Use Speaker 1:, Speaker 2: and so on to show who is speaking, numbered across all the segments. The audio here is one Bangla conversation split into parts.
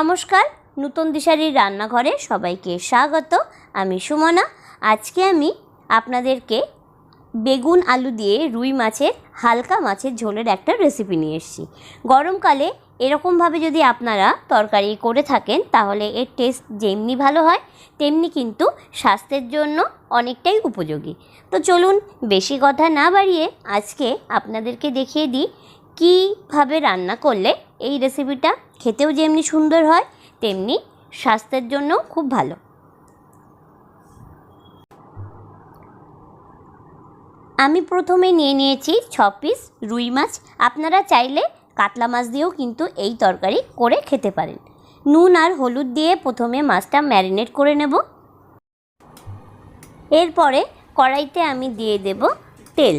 Speaker 1: নমস্কার, নূতন দিশারির রান্নাঘরে সবাইকে স্বাগত। আমি সুমনা। আজকে আমি আপনাদেরকে বেগুন আলু দিয়ে রুই মাছের, হালকা মাছের ঝোলের একটা রেসিপি নিয়ে এসেছি। গরমকালে এরকমভাবে যদি আপনারা তরকারি করে থাকেন, তাহলে এর টেস্ট যেমনি ভালো হয়, তেমনি কিন্তু স্বাস্থ্যের জন্য অনেকটাই উপযোগী। তো চলুন বেশি কথা না বাড়িয়ে আজকে আপনাদেরকে দেখিয়ে দিই, কীভাবে রান্না করলে এই রেসিপিটা খেতেও যেমনি সুন্দর হয়, তেমনি স্বাস্থ্যের জন্য খুব ভালো। আমি প্রথমে নিয়ে নিয়েছি ছ পিস রুই মাছ। আপনারা চাইলে কাতলা মাছ দিয়েও কিন্তু এই তরকারি করে খেতে পারেন। নুন আর হলুদ দিয়ে প্রথমে মাছটা ম্যারিনেট করে নেব। এরপরে কড়াইতে আমি দিয়ে দেব তেল।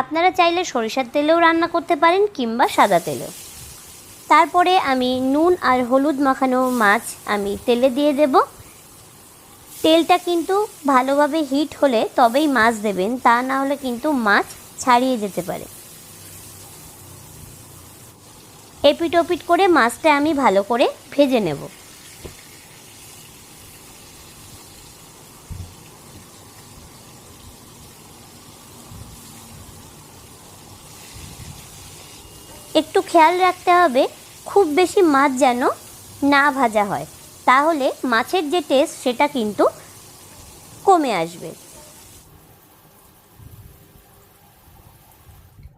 Speaker 1: আপনারা চাইলে সরিষার তেলেও রান্না করতে পারেন কিংবা সাদা তেলেও। তারপরে আমি নুন আর হলুদ মাখানো মাছ আমি তেলে দিয়ে দেব। তেলটা কিন্তু ভালোভাবে হিট হলে তবেই মাছ দেবেন, তা না হলে কিন্তু মাছ ছাড়িয়ে যেতে পারে। এপিট ওপিট করে মাছটা আমি ভালো করে ভেজে নেব। একটু খেয়াল রাখতে হবে খুব বেশি মাছ যেন না ভাজা হয়। তাহলে মাছের যে টেস্ট সেটা কিন্তু কমে আসবে।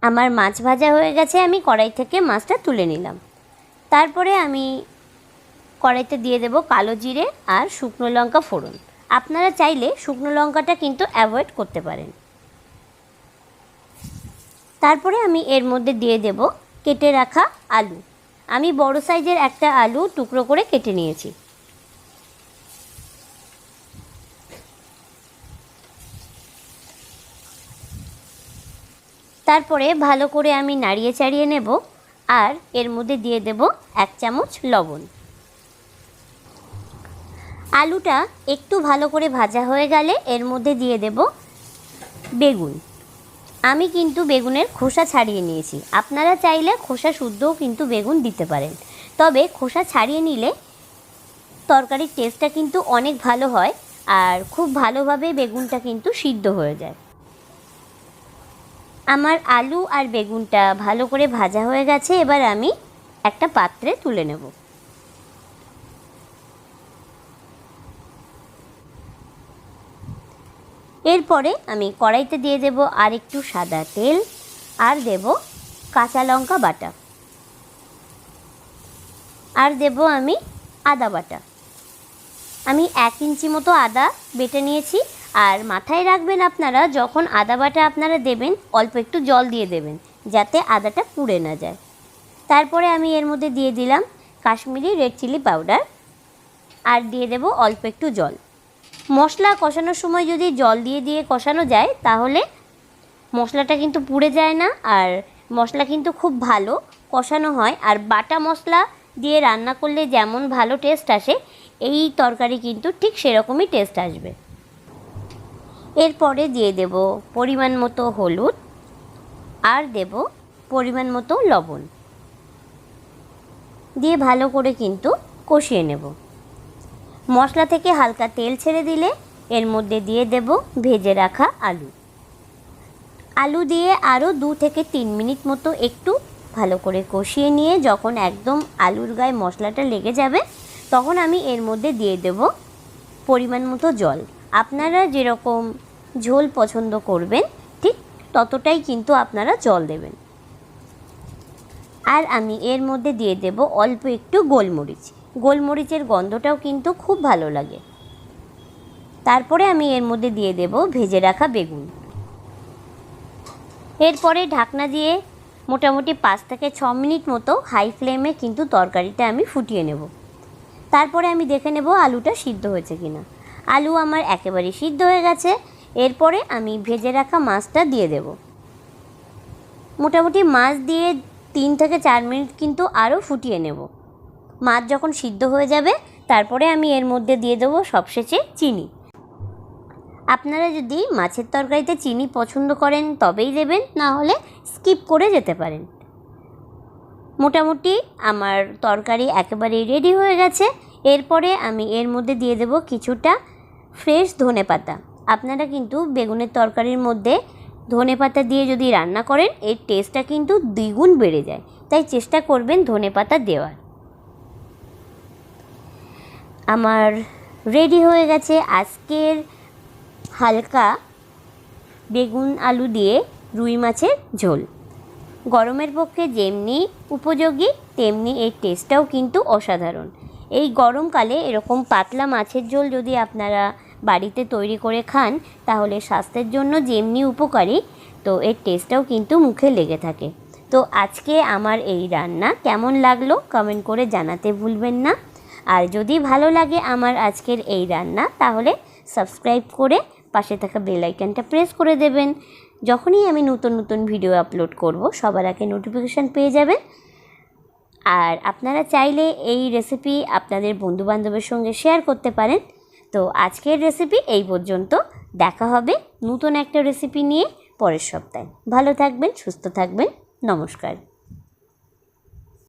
Speaker 1: আমার মাছ ভাজা হয়ে গেছে, আমি কড়াই থেকে মাছটা তুলে নিলাম। তারপরে আমি কড়াইতে দিয়ে দেব কালো জিরে আর শুকনো লঙ্কা ফোড়ন। আপনারা চাইলে শুকনো লঙ্কাটা কিন্তু অ্যাভয়েড করতে পারেন। তারপরে আমি এর মধ্যে দিয়ে দেব কেটে রাখা আলু। আমি বড় সাইজের একটা আলু টুকরো করে কেটে নিয়েছি। তারপরে ভালো করে আমি নাড়িয়ে চাড়িয়ে নেব আর এর মধ্যে দিয়ে দেব এক চামচ লবণ। আলুটা একটু ভালো করে ভাজা হয়ে গেলে এর মধ্যে দিয়ে দেব বেগুন। আমি কিন্তু বেগুনের খোসা ছাড়িয়ে নিয়েছি। আপনারা চাইলে খোসা শুদ্ধও কিন্তু বেগুন দিতে পারেন। তবে খোসা ছাড়িয়ে নিলে তরকারির টেস্টটা কিন্তু অনেক ভালো হয় আর খুব ভালোভাবে বেগুনটা কিন্তু সিদ্ধ হয়ে যায়। আমার আলু আর বেগুনটা ভালো করে ভাজা হয়ে গেছে। এবার আমি একটা পাত্রে তুলে নেব। এরপরে আমি কড়াইতে দিয়ে দেব আর একটু সাদা তেল আর দেব কাঁচা লঙ্কা বাটা। আর দেব আমি আদা বাটা। আমি এক ইঞ্চি মতো আদা বেটে নিয়েছি আর মাথায় রাখবেন আপনারা, যখন আদা বাটা আপনারা দেবেন, অল্প একটু জল দিয়ে দেবেন, যাতে আদাটা পুড়ে না যায়। তারপরে আমি এর মধ্যে দিয়ে দিলাম কাশ্মীরি রেড চিলি পাউডার আর দিয়ে দেব অল্প একটু জল। মশলা কষানোর সময় যদি জল দিয়ে দিয়ে কষানো যায়, তাহলে মশলাটা কিন্তু পুড়ে যায় না আর মশলা কিন্তু খুব ভালো কষানো হয়। আর বাটা মশলা দিয়ে রান্না করলে যেমন ভালো টেস্ট আসে, এই তরকারি কিন্তু ঠিক সেরকমই টেস্ট আসবে। এরপরে দিয়ে দেব পরিমাণ মতো হলুদ আর দেব পরিমাণ মতো লবণ। দিয়ে ভালো করে কিন্তু কষিয়ে নেব। মশলা থেকে হালকা তেল ছেড়ে দিলে এর মধ্যে দিয়ে দেব ভেজে রাখা আলু। আলু দিয়ে আরও দু থেকে তিন মিনিট মতো একটু ভালো করে কষিয়ে নিয়ে যখন একদম আলুর গায়ে মশলাটা লেগে যাবে, তখন আমি এর মধ্যে দিয়ে দেব পরিমাণ মতো জল। আপনারা যেরকম ঝোল পছন্দ করবেন, ঠিক ততটাই কিন্তু আপনারা জল দেবেন। আর আমি এর মধ্যে দিয়ে দেব অল্প একটু গোলমরিচ। গোলমরিচের গন্ধটাও কিন্তু খুব ভালো লাগে। তারপরে আমি এর মধ্যে দিয়ে দেব ভেজে রাখা বেগুন। এরপরে ঢাকনা দিয়ে মোটামুটি পাঁচ থেকে ছ মিনিট মতো হাই ফ্লেমে কিন্তু তরকারিটা আমি ফুটিয়ে নেব। তারপরে আমি দেখে নেব আলুটা সিদ্ধ হয়েছে কিনা। আলু আমার একেবারে সিদ্ধ হয়ে গেছে। এরপরে আমি ভেজে রাখা মাছটা দিয়ে দেব। মোটামুটি মাছ দিয়ে তিন থেকে চার মিনিট কিন্তু আরও ফুটিয়ে নেব। মাছ যখন সিদ্ধ হয়ে যাবে, তারপরে আমি এর মধ্যে দিয়ে দেবো সবশেষে চিনি। আপনারা যদি মাছের তরকারিতে চিনি পছন্দ করেন, তবেই দেবেন, না হলে স্কিপ করে যেতে পারেন। মোটামুটি আমার তরকারি একেবারেই রেডি হয়ে গেছে। এরপরে আমি এর মধ্যে দিয়ে দেব কিছুটা ফ্রেশ ধনে পাতা। আপনারা কিন্তু বেগুনের তরকারির মধ্যে ধনে পাতা দিয়ে যদি রান্না করেন, এর টেস্টটা কিন্তু দ্বিগুণ বেড়ে যায়। তাই চেষ্টা করবেন ধনে পাতা দেওয়ার। আমার রেডি হয়ে গেছে আজকের হালকা বেগুন আলু দিয়ে রুই মাছের ঝোল। গরমের পক্ষে যেমনি উপযোগী, তেমনি এর টেস্টটাও কিন্তু অসাধারণ। এই গরমকালে এরকম পাতলা মাছের ঝোল যদি আপনারা বাড়িতে তৈরি করে খান, তাহলে স্বাস্থ্যের জন্য যেমনি উপকারী, তো এর টেস্টটাও কিন্তু মুখে লেগে থাকে। তো আজকে আমার এই রান্না কেমন লাগল কমেন্ট করে জানাতে ভুলবেন না। আর যদি ভালো লাগে আমার আজকের এই রান্না, তাহলে সাবস্ক্রাইব করে পাশে থাকা বেল আইকনটা প্রেস করে দেবেন। যখনই আমি নতুন নতুন ভিডিও আপলোড করব, সবার আগে নোটিফিকেশান পেয়ে যাবেন। আর আপনারা চাইলে এই রেসিপি আপনাদের বন্ধুবান্ধবের সঙ্গে শেয়ার করতে পারেন। তো আজকের রেসিপি এই পর্যন্ত। দেখা হবে নতুন একটা রেসিপি নিয়ে পরের সপ্তাহে। ভালো থাকবেন, সুস্থ থাকবেন। নমস্কার।